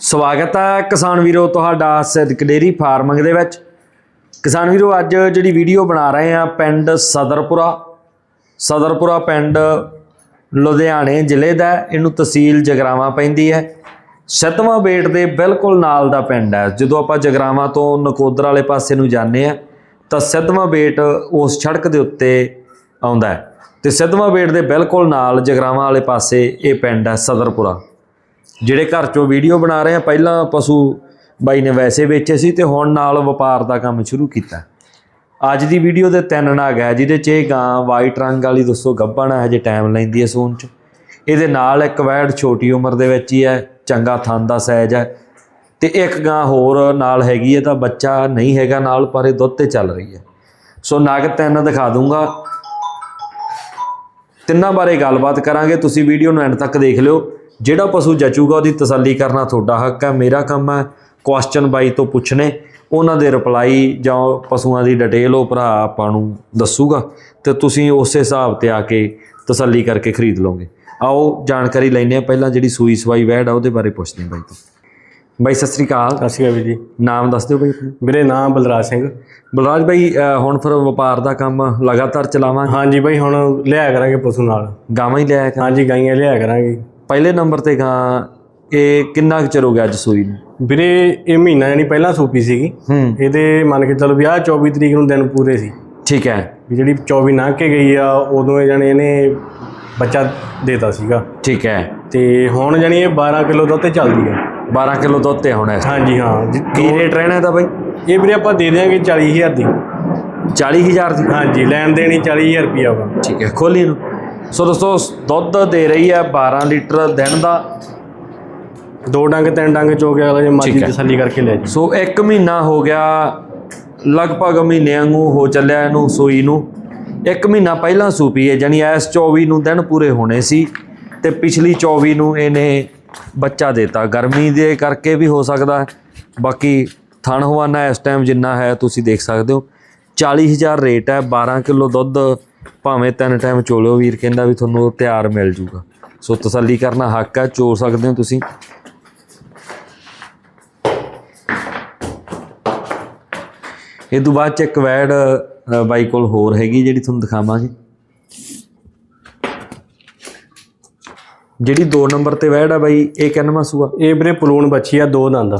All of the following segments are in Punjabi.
ਸਵਾਗਤ ਹੈ ਕਿਸਾਨ ਵੀਰੋ ਤੁਹਾਡਾ ਸਿੱਧਕ ਡੇਰੀ ਫਾਰਮਿੰਗ ਦੇ ਵਿੱਚ। ਕਿਸਾਨ ਵੀਰੋ, ਅੱਜ ਜਿਹੜੀ ਵੀਡੀਓ ਬਣਾ ਰਹੇ ਆ ਪਿੰਡ ਸਦਰਪੁਰਾ। ਸਦਰਪੁਰਾ ਪਿੰਡ ਲੁਧਿਆਣੇ ਜ਼ਿਲ੍ਹੇ ਦਾ, ਇਹਨੂੰ ਤਹਿਸੀਲ ਜਗਰਾਵਾਂ ਪੈਂਦੀ ਹੈ। ਸਤਵਾਂ ਬੇਟ ਦੇ ਬਿਲਕੁਲ ਨਾਲ ਦਾ ਪਿੰਡ ਹੈ। ਜਦੋਂ ਆਪਾਂ ਜਗਰਾਵਾਂ ਤੋਂ ਨਕੋਦਰ ਵਾਲੇ ਪਾਸੇ ਨੂੰ ਜਾਂਦੇ ਆ, ਤਾਂ ਸਤਵਾਂ ਬੇਟ ਉਸ ਸੜਕ ਦੇ ਉੱਤੇ ਆਉਂਦਾ ਹੈ। ਤੇ ਸਤਵਾਂ ਬੇਟ ਦੇ ਬਿਲਕੁਲ ਨਾਲ ਜਗਰਾਵਾਂ ਵਾਲੇ ਪਾਸੇ ਇਹ ਪਿੰਡ ਹੈ ਸਦਰਪੁਰਾ। ਜਿਹੜੇ ਘਰ ਚੋਂ ਵੀਡੀਓ ਬਣਾ ਰਹੇ ਆ, ਪਹਿਲਾਂ ਪਸ਼ੂ ਬਾਈ ਨੇ ਵੈਸੇ ਵੇਚੇ ਸੀ ਤੇ ਹੁਣ ਨਾਲ ਵਪਾਰ ਦਾ ਕੰਮ ਸ਼ੁਰੂ ਕੀਤਾ। ਅੱਜ ਦੀ ਵੀਡੀਓ ਦੇ ਤਿੰਨ ਨਾਗ ਹੈ, ਜਿਹਦੇ 'ਚ ਇਹ ਗਾਂ ਵਾਈਟ ਰੰਗ ਵਾਲੀ ਦੋਸਤੋ ਗੱਭਣ ਹੈ, ਹਜੇ ਟਾਈਮ ਲੈਂਦੀ ਹੈ ਸੂਣ 'ਚ। ਇਹਦੇ ਨਾਲ ਇੱਕ ਵੈੜ ਛੋਟੀ ਉਮਰ ਦੇ ਵਿੱਚ ਹੀ ਹੈ, ਚੰਗਾ ਥਣ ਦਾ ਸਾਈਜ਼ ਹੈ। ਤੇ ਇੱਕ ਗਾਂ ਹੋਰ ਨਾਲ ਹੈਗੀ ਹੈ, ਤਾਂ ਬੱਚਾ ਨਹੀਂ ਹੈਗਾ ਨਾਲ, ਪਰ ਇਹ ਦੁੱਧ ਤੇ ਚੱਲ ਰਹੀ ਹੈ। ਸੋ ਨਗ ਤਿੰਨ ਦਿਖਾ ਦੂੰਗਾ। ਤਿੰਨਾਂ ਬਾਰੇ ਗੱਲਬਾਤ ਕਰਾਂਗੇ, ਤੁਸੀਂ ਵੀਡੀਓ ਨੂੰ ਐਂਡ ਤੱਕ ਦੇਖ ਲਿਓ। ਜਿਹੜਾ ਪਸ਼ੂ ਜਚੂਗਾ ਉਹਦੀ ਤਸੱਲੀ ਕਰਨਾ ਤੁਹਾਡਾ ਹੱਕ ਹੈ ਮੇਰਾ ਕੰਮ ਹੈ। ਕੁਐਸਚਨ ਬਾਈ ਤੋਂ ਪੁੱਛਣੇ ਉਹਨਾਂ ਦੇ ਰਿਪਲਾਈ ਜਾਂ ਪਸ਼ੂਆਂ ਦੀ ਡਿਟੇਲ ਉਹ ਭਰਾ ਆਪਾਂ ਨੂੰ ਦੱਸੂਗਾ ਤੇ ਤੁਸੀਂ ਉਸੇ ਹਿਸਾਬ ਤੇ ਆ ਕੇ ਤਸੱਲੀ ਕਰਕੇ ਖਰੀਦ ਲਓਗੇ। ਆਓ ਜਾਣਕਾਰੀ ਲੈਣੇ ਆ ਪਹਿਲਾਂ ਜਿਹੜੀ ਸੂਈ ਸਵਾਈ ਵੈੜ ਆ ਉਹਦੇ ਬਾਰੇ ਪੁੱਛਦੇ ਹਾਂ ਬਾਈ ਤੋਂ। ਬਾਈ ਸਤਿ ਸ੍ਰੀ ਅਕਾਲ। ਸਤਿ ਸ਼੍ਰੀ ਅਕਾਲ ਜੀ। ਨਾਮ ਦੱਸ ਦਿਓ ਬਾਈ ਮੇਰੇ ਨਾਮ ਬਲਰਾਜ ਸਿੰਘ। ਬਲਰਾਜ ਬਾਈ ਹੁਣ ਫਿਰ ਵਪਾਰ ਦਾ ਕੰਮ ਲਗਾਤਾਰ ਚਲਾਵਾਂਗੇ? ਹਾਂਜੀ ਬਾਈ ਹੁਣ ਲਿਆ ਕਰਾਂਗੇ ਪਸ਼ੂ ਨਾਲ। ਗਾਵਾਂ ਹੀ ਲਿਆ ਕਰ ਹਾਂਜੀ ਗਾਈਆਂ ਲਿਆ ਕਰਾਂਗੇ। ਪਹਿਲੇ ਨੰਬਰ ਤੇ ਗਾਂ ਇਹ ਕਿੰਨਾ ਕੁ ਚਿਰ ਹੋ ਗਿਆ ਅੱਜ ਸੂਈ ਨੂੰ? ਵੀਰੇ ਇਹ ਮਹੀਨਾ ਯਾਨੀ ਪਹਿਲਾਂ ਸੂਪੀ ਸੀਗੀ। ਹੂੰ। ਇਹਦੇ ਮੰਨ ਕੇ ਚਲੋ ਵੀ ਆਹ 24 ਤਰੀਕ ਨੂੰ ਦਿਨ ਪੂਰੇ ਸੀ। ਠੀਕ ਹੈ। ਵੀ ਜਿਹੜੀ 24 ਲੰਘ ਕੇ ਗਈ ਆ ਉਦੋਂ ਇਹ ਜਾਣੀ ਇਹਨੇ ਬੱਚਾ ਦੇਤਾ ਸੀਗਾ। ਠੀਕ ਹੈ। ਤੇ ਹੁਣ ਜਾਣੀ ਇਹ 12 ਕਿਲੋ ਦੁੱਧ ਤੇ ਚੱਲਦੀ ਆ। 12 ਕਿਲੋ ਦੁੱਧ ਤੇ ਹੁਣ ਇਸ ਹਾਂਜੀ ਹਾਂ। ਜੀ- ਕੀ ਰੇਟ ਰਹਿਣਾ ਇਹਦਾ ਬਾਈ? ਇਹ ਵੀਰੇ ਆਪਾਂ ਦੇ ਦਿਆਂਗੇ 40000 ਦੀ। 40000 ਦੀ? ਹਾਂਜੀ ਲੈਣ ਦੇਣੀ 40000 ਰੁਪਿਆ ਵਾ। ਠੀਕ ਹੈ ਖੋਲੀ ਨੂੰ ਸੋ ਦੋਸਤੋ ਦੁੱਧ ਦੇ ਰਹੀ ਹੈ 12 ਲੀਟਰ ਦਿਨ ਦਾ। ਦੋ ਡੰਗ ਤਿੰਨ ਡੰਗ ਚੋ ਕੇ ਅਗਲਾ ਜੇ ਮਰਜ਼ੀ। ਤਸੱਲੀ ਕਰਕੇ ਲੈ ਜੀ ਸੋ 1 ਮਹੀਨਾ ਹੋ ਗਿਆ ਲਗਭਗ ਮਹੀਨੇ ਵਾਂਗੂ ਹੋ ਚੱਲਿਆ ਇਹਨੂੰ ਸੂਈ ਨੂੰ। 1 ਮਹੀਨਾ ਪਹਿਲਾਂ ਸੂਪੀ ਹੈ ਜਾਨੀ ਐਸ 24 ਨੂੰ ਦਿਨ ਪੂਰੇ ਹੋਣੇ ਸੀ ਤੇ ਪਿਛਲੀ 24 ਨੂੰ ਇਹਨੇ ਬੱਚਾ ਦਿੱਤਾ। ਗਰਮੀ ਦੇ ਕਰਕੇ ਵੀ ਹੋ ਸਕਦਾ ਬਾਕੀ ਥਣ ਹਵਾਨਾ ਇਸ ਟਾਈਮ ਜਿੰਨਾ ਹੈ ਤੁਸੀਂ ਦੇਖ ਸਕਦੇ ਹੋ। 40000 ਰੇਟ ਹੈ 12 ਕਿਲੋ ਦੁੱਧ ਭਾਵੇਂ ਤਿੰਨ ਟਾਈਮ ਚੋਲਿਓ ਵੀਰ ਕਹਿੰਦਾ ਵੀ ਤੁਹਾਨੂੰ ਤਿਆਰ ਮਿਲ ਜੂਗਾ। ਸੋ ਤਸੱਲੀ ਕਰਨਾ ਹੱਕ ਆ, ਚੋ ਸਕਦੇ ਹੋ ਤੁਸੀਂ? ਇਹ ਤੋਂ ਬਾਅਦ ਚ ਇੱਕ ਵੈੜ ਬਾਈ ਕੋਲ ਹੋਰ ਹੈਗੀ ਜਿਹੜੀ ਤੁਹਾਨੂੰ ਦਿਖਾਵਾਂਗੇ। ਜਿਹੜੀ 2 ਨੰਬਰ ਤੇ ਵੈੜ ਆ ਬਾਈ, ਇਹ ਕਿੰਨਵਾਂ ਸੂਆ? ਇਹ ਵੀਰੇ ਪਲੂਣ ਬੱਚੀ ਆ, ਦੋ ਦੰਦ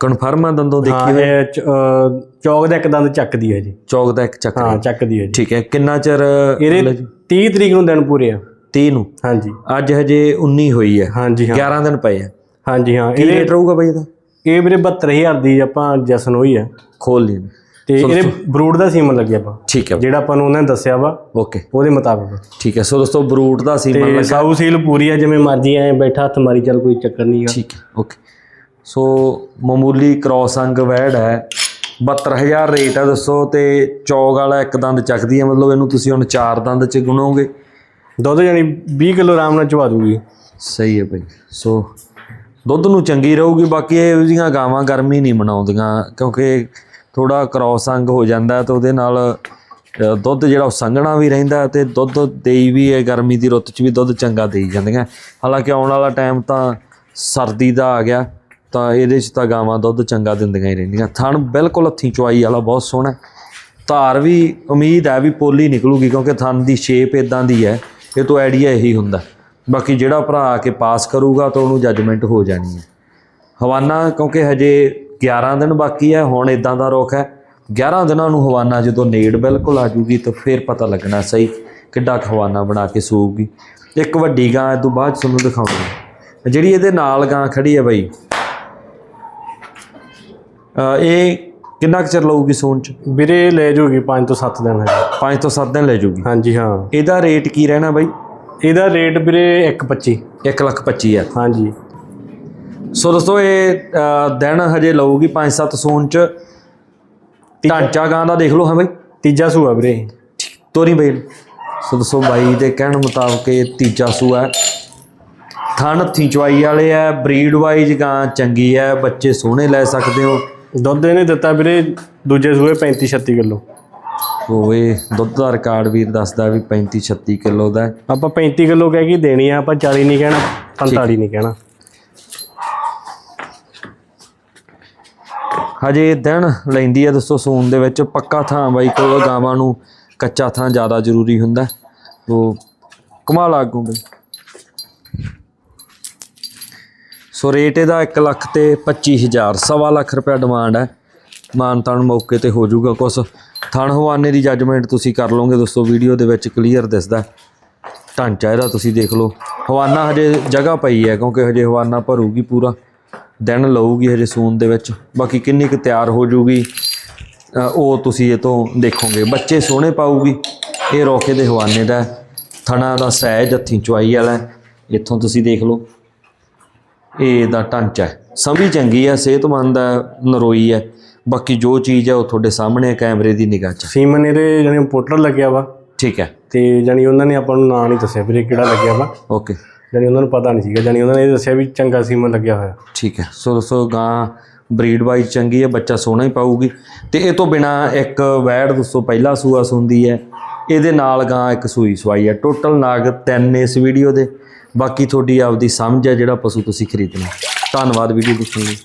ਕਨਫਰਮ ਆ ਦੰਦੋਂ ਦੇਖੀ ਇਹ ਅਹ ਚੌਕ ਦਾ ਇੱਕ ਦੰਦ ਚੱਕਦੀ ਹੈ ਜੀ। ਚੌਕ ਦਾ ਇੱਕ ਚੱਕਰ ਹਾਂ ਚੱਕਦੀ ਹੈ ਜੀ। ਠੀਕ ਹੈ ਕਿੰਨਾ ਚਿਰ ਇਹਦੇ 30 ਤਰੀਕ ਨੂੰ ਦਿਨ ਪੂਰੇ ਆ। 30 ਨੂੰ? ਹਾਂਜੀ। ਅੱਜ ਹਜੇ 19 ਹੋਈ ਹੈ। ਹਾਂਜੀ ਹਾਂ। 11 ਦਿਨ ਪਏ ਆ। ਹਾਂਜੀ ਹਾਂ। ਕੀ ਇਹਦੇ ਰੇਟ ਰਹੂਗਾ ਬਾਈ ਇਹਦਾ? ਇਹ ਵੀਰੇ 72000 ਦੀ ਆਪਾਂ ਜਸਨ ਹੋਈ ਆ। ਖੋਲ ਲਈ। ਤੇ ਇਹਦੇ ਬਰੂਡ ਦਾ ਸੀਮਨ ਲੱਗਿਆ ਆਪਾਂ। ਠੀਕ ਹੈ। ਜਿਹੜਾ ਆਪਾਂ ਨੂੰ ਉਹਨਾਂ ਨੇ ਦੱਸਿਆ ਵਾ ਓਕੇ। ਉਹਦੇ ਮੁਤਾਬਕ। ਠੀਕ ਹੈ। ਸੋ ਦੋਸਤੋ ਬਰੂਟ ਦਾ ਸੀਮਨ ਲੱਗਾ ਸਾਊ ਸੀਲ ਪੂਰੀ ਆ ਜਿਵੇਂ ਮਰਜ਼ੀ ਐ ਬੈਠਾ ਹੱਥ ਮਾਰੀ ਚੱਲ ਕੋਈ ਚੱਕਰ ਨਹੀਂ ਆ ਠੀਕ ਹੈ ਓਕੇ। ਸੋ ਮਾਮੂਲੀ ਕ੍ਰੋਸ ਅੰਗ ਵੈੜ ਹੈ। 72000 ਰੇਟ ਹੈ ਦੱਸੋ ਤੇ ਚੌਗ ਵਾਲਾ ਇੱਕ ਦੰਦ ਚੱਕਦੀ ਹੈ। ਮਤਲਬ ਇਹਨੂੰ ਤੁਸੀਂ ਹੁਣ ਚਾਰ ਦੰਦ ਚ ਗੁਣੋਗੇ। ਦੁੱਧ ਜਾਨੀ 20 ਕਿਲੋ ਆਰਾਮ ਨਾਲ ਚਵਾ ਦੂਗੀ। ਸਹੀ ਹੈ ਭਾਈ। ਸੋ ਦੁੱਧ ਨੂੰ ਚੰਗੀ ਰਹੂਗੀ। ਬਾਕੀ ਇਹ ਜਿਹੀਆਂ ਗਾਵਾਂ ਗਰਮੀ ਨਹੀਂ ਮਨਾਉਂਦੀਆਂ ਕਿਉਂਕਿ ਥੋੜਾ ਕ੍ਰੋਸ ਅੰਗ ਹੋ ਜਾਂਦਾ ਤਾਂ ਉਹਦੇ ਨਾਲ ਦੁੱਧ ਜਿਹੜਾ ਉਹ ਸੰਘਣਾ ਵੀ ਰਹਿੰਦਾ ਤੇ ਦੁੱਧ ਦੇਈ ਵੀ ਹੈ ਗਰਮੀ ਦੀ ਰੁੱਤ 'ਚ ਵੀ ਦੁੱਧ ਚੰਗਾ ਦੇਈ ਜਾਂਦੀਆਂ। ਹਾਲਾਂਕਿ ਆਉਣ ਵਾਲਾ ਟਾਈਮ ਤਾਂ ਸਰਦੀ ਦਾ ਆ ਗਿਆ। ਤਾਂ ਇਹਦੇ 'ਚ ਤਾਂ ਗਾਵਾਂ ਦੁੱਧ ਚੰਗਾ ਦਿੰਦੀਆਂ ਹੀ ਰਹਿੰਦੀਆਂ। ਥਣ ਬਿਲਕੁਲ ਹੱਥੀਂ ਚੁਆਈ ਵਾਲਾ ਬਹੁਤ ਸੋਹਣਾ ਧਾਰ ਵੀ ਉਮੀਦ ਹੈ ਵੀ ਪੋਲੀ ਨਿਕਲੂਗੀ ਕਿਉਂਕਿ ਥਣ ਦੀ ਸ਼ੇਪ ਇਦਾਂ ਦੀ ਹੈ, ਇਹ ਤੋਂ ਆਈਡੀਆ ਇਹੀ ਹੁੰਦਾ ਬਾਕੀ ਜਿਹੜਾ ਭਰਾ ਆ ਕੇ ਪਾਸ ਕਰੂਗਾ ਤਾਂ ਉਹਨੂੰ ਜੱਜਮੈਂਟ ਹੋ ਜਾਣੀ ਹੈ। ਹਵਾਨਾ ਕਿਉਂਕਿ ਹਜੇ 11 ਦਿਨ ਬਾਕੀ ਹੈ, ਹੁਣ ਇਦਾਂ ਦਾ ਰੁਖ ਹੈ। 11 ਦਿਨਾਂ ਨੂੰ ਹਵਾਨਾ ਜਦੋਂ ਨੇੜ ਬਿਲਕੁਲ ਆ ਜੂਗੀ ਤਾਂ ਫਿਰ ਪਤਾ ਲੱਗਣਾ ਸਹੀ ਕਿੱਡਾ ਖਵਾਨਾ ਬਣਾ ਕੇ ਸੂਗੀ ਇੱਕ ਵੱਡੀ ਗਾਂ, ਇਹ ਤੋਂ ਬਾਅਦ 'ਚ ਤੁਹਾਨੂੰ ਦਿਖਾਉਂਦਾ ਜਿਹੜੀ ਇਹਦੇ ਨਾਲ ਗਾਂ ਖੜੀ ਹੈ ਬਈ ਇਹ ਕਿੰਨਾ ਕੁ ਚਿਰ ਲਊਗੀ ਸੂਣ ਚ? ਵੀਰੇ ਲੈ ਜਾਊਗੀ 5 ਤੋਂ 7 ਦਿਨ ਹੈ 5 ਤੋਂ 7 ਦਿਨ ਲੈ ਜੂਗੀ? ਹਾਂਜੀ ਹਾਂ। ਇਹਦਾ ਰੇਟ ਕੀ ਰਹਿਣਾ ਬਈ? ਇਹਦਾ ਰੇਟ ਵੀਰੇ 125 1 ਲੱਖ 25 ਹਜ਼ਾਰ। ਹਾਂਜੀ। ਸੋ ਦੋਸਤੋ ਇਹ ਦਿਨ ਹਜੇ ਲਊਗੀ 5-7 ਸੂਣ ਚ। ਢਾਂਚਾ ਗਾਂ ਦਾ ਦੇਖ ਲਓ ਹਾਂ ਬਈ। ਤੀਜਾ ਸੂਆ ਵੀਰੇ। ਤੋਰੀ ਬਈ। ਸੋ ਦੋਸਤੋ ਬਾਈ ਦੇ ਕਹਿਣ ਮੁਤਾਬਕ ਇਹ ਤੀਜਾ ਸੂਆ ਹੈ। ਥਣ ਹੱਥੀਂ ਚਵਾਈ ਵਾਲੇ ਆ ਬਰੀਡ ਵਾਈਜ਼ ਗਾਂ ਚੰਗੀ ਹੈ ਬੱਚੇ ਸੋਹਣੇ ਲੈ ਸਕਦੇ ਹੋ। ਦੁੱਧ ਇਹਨੇ ਦਿੱਤਾ ਵੀਰੇ ਦੂਜੇ ਸੂਏ 35 36 ਕਿਲੋ। ਉਹ ਇਹ ਦੁੱਧ ਦਾ ਰਿਕਾਰਡ ਵੀਰ ਦੱਸਦਾ ਵੀ 35 36 ਕਿਲੋ ਦਾ ਹੈ। ਆਪਾਂ 35 ਕਿਲੋ ਕਹਿ ਕੇ ਦੇਣੀ ਆ ਆਪਾਂ 40 ਨਹੀਂ ਕਹਿਣਾ 45 ਨਹੀਂ ਕਹਿਣਾ। ਹਜੇ ਦਿਨ ਲੈਂਦੀ ਹੈ ਦੋਸਤੋ ਸੂਣ ਦੇ ਵਿੱਚ ਪੱਕਾ ਥਾਂ ਬਾਈ ਕੋਲ ਗਾਵਾਂ ਨੂੰ ਕੱਚਾ ਥਾਂ ਜ਼ਿਆਦਾ ਜ਼ਰੂਰੀ ਹੁੰਦਾ। ਤੋ ਕਮਾਲ ਆਗੂ ਬਈ ਸੋ ਰੇਟ ਇਹਦਾ 1 ਲੱਖ ਤੇ 25000 ਸਵਾ ਲੱਖ ਰੁਪਏ ਡਿਮਾਂਡ ਹੈ। ਮਾਨਤਾਨ ਮੌਕੇ ਤੇ ਹੋ ਜਾਊਗਾ ਕੁਛ। ਥਣ ਹਵਾਨੇ ਦੀ ਜੱਜਮੈਂਟ ਤੁਸੀਂ ਕਰ ਲਓਗੇ ਦੋਸਤੋ ਵੀਡੀਓ ਦੇ ਵਿੱਚ ਕਲੀਅਰ ਦਿਸਦਾ ਢਾਂਚਾ ਇਹਦਾ ਤੁਸੀਂ ਦੇਖ ਲਓ। ਹਵਾਨਾ ਹਜੇ ਜਗ੍ਹਾ ਪਈ ਹੈ ਕਿਉਂਕਿ ਹਜੇ ਹਵਾਨਾ ਭਰੂਗੀ ਪੂਰਾ। ਦਿਨ ਲਊਗੀ ਹਜੇ ਸੂਨ ਦੇ ਵਿੱਚ। ਬਾਕੀ ਕਿੰਨੀ ਕੁ ਤਿਆਰ ਹੋ ਜੂਗੀ ਉਹ ਤੁਸੀਂ ਇਹ ਤੋਂ ਦੇਖੋਗੇ। ਬੱਚੇ ਸੋਹਣੇ ਪਾਊਗੀ। ਇਹ ਰੋਕੇ ਦੇ ਹਵਾਨੇ ਦਾ ਹੈ। ਥਣਾ ਦਾ ਸਹਿਜ ਹੱਥੀਂ ਚੁਆਈ ਵਾਲਾ ਇੱਥੋਂ ਤੁਸੀਂ ਦੇਖ ਲਓ। ਇਹ ਦਾ ਢਾਂਚਾ ਹੈ। ਸੰਭੀ ਚੰਗੀ ਹੈ ਸਿਹਤਮੰਦ ਹੈ ਨਰੋਈ ਹੈ। ਬਾਕੀ ਜੋ ਚੀਜ਼ ਹੈ ਉਹ ਤੁਹਾਡੇ ਸਾਹਮਣੇ ਕੈਮਰੇ ਦੀ ਨਿਗਾਹ 'ਚ। ਸੀਮਨ ਇਹਦੇ ਜਾਨੀ ਪੋਰਟਲ ਲੱਗਿਆ ਵਾ। ਠੀਕ ਹੈ। ਤੇ ਜਾਨੀ ਉਹਨਾਂ ਨੇ ਆਪਾਂ ਨੂੰ ਨਾਂ ਨਹੀਂ ਦੱਸਿਆ ਵੀਰੇ ਕਿਹੜਾ ਲੱਗਿਆ ਵਾ। ਓਕੇ। ਜਾਨੀ ਉਹਨਾਂ ਨੂੰ ਪਤਾ ਨਹੀਂ ਸੀਗਾ। ਜਾਨੀ ਉਹਨਾਂ ਨੇ ਇਹ ਦੱਸਿਆ ਵੀ ਚੰਗਾ ਸੀਮਨ ਲੱਗਿਆ ਹੋਇਆ। ਠੀਕ ਹੈ। ਸੋ ਦੋਸਤੋ ਗਾਂ ਬਰੀਡ ਵਾਈਜ਼ ਚੰਗੀ ਹੈ ਬੱਚਾ ਸੋਹਣਾ ਹੀ ਪਾਊਗੀ। ਤੇ ਇਹ ਤੋਂ ਬਿਨਾ ਇੱਕ ਵੈੜ ਦੋਸਤੋ ਪਹਿਲਾ ਸੂਆ ਸੁੰਦੀ ਹੈ। ਇਹਦੇ ਨਾਲ ਗਾਂ ਇੱਕ ਸੂਈ ਸਵਾਈ ਹੈ। ਟੋਟਲ ਨਾਗ ਤਿੰਨ ਇਸ ਵੀਡੀਓ ਦੇ। ਬਾਕੀ ਤੁਹਾਡੀ ਆਪਦੀ ਸਮਝ ਹੈ ਜਿਹੜਾ ਪਸ਼ੂ ਤੁਸੀਂ ਖਰੀਦਣਾ। ਧੰਨਵਾਦ ਵੀਡੀਓ ਦੇਖਣ ਲਈ।